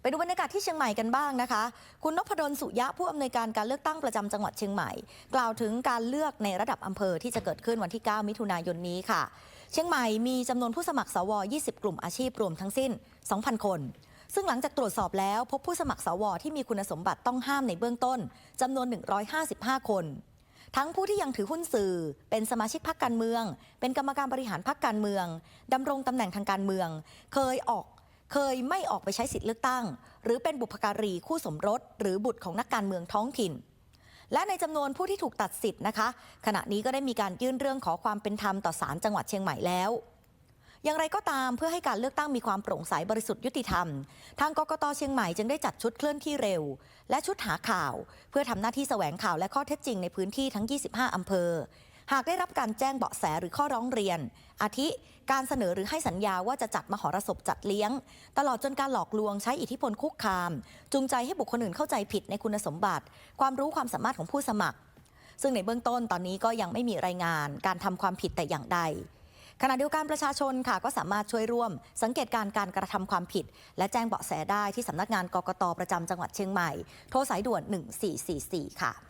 ไปดูบรรยากาศที่เชียงใหม่กันบ้างนะคะ คุณนพดลสุยะผู้อำนวยการการเลือกตั้งประจำจังหวัดเชียงใหม่ กล่าวถึงการเลือกในระดับอำเภอที่จะเกิดขึ้นวันที่ 9 มิถุนายนนี้ค่ะ เชียงใหม่มีจำนวนผู้สมัครสว 20 กลุ่มอาชีพรวมทั้งสิ้น 2,000 คน ซึ่งหลังจากตรวจสอบแล้ว พบผู้สมัครสวที่มีคุณสมบัติต้องห้ามในเบื้องต้นจำนวน 155 คนทั้งผู้ที่ยังถือหุ้นสื่อ เป็นสมาชิกพรรคการเมือง เป็นกรรมการบริหารพรรคการเมืองดำรงตำแหน่งทางการเมือง เคยออก เคยไม่ออกไปใช้สิทธิ์เลือกตั้ง หรือเป็นบุพการีคู่สมรส หรือบุตรของนักการเมืองท้องถิ่น และในจำนวนผู้ที่ถูกตัดสิทธิ์นะคะ ขณะนี้ก็ได้มีการยื่นเรื่องขอความเป็นธรรมต่อศาลจังหวัดเชียงใหม่แล้วอย่างไรก็ตามเพื่อให้การเลือกตั้งมีความโปร่งใสบริสุทธิ์ยุติธรรม ทางกกตเชียงใหม่จึงได้จัดชุดเคลื่อนที่เร็ว และชุดหาข่าว เพื่อทำหน้าที่แสวงข่าวและข้อเท็จจริงในพื้นที่ทั้ง 25 อำเภอ หากได้รับการแจ้งเบาะแสหรือข้อร้องเรียน อาทิการเสนอหรือให้สัญญาว่าจะจัดมหรสพจัดเลี้ยง ตลอดจนการหลอกลวงใช้อิทธิพลคุกคาม จูงใจให้บุคคลอื่นเข้าใจผิดในคุณสมบัติ ความรู้ความสามารถของผู้สมัคร ซึ่งในเบื้องต้นตอนนี้ก็ยังไม่มีรายงานการทำความผิดแต่อย่างใดขณะเดียวกันประชาชนค่ะก็สามารถช่วยร่วม สังเกตการณ์การกระทำความผิด และแจ้งเบาะแสได้ที่สำนักงานกกตประจำจังหวัดเชียงใหม่ โทรสายด่วน 1444 ค่ะ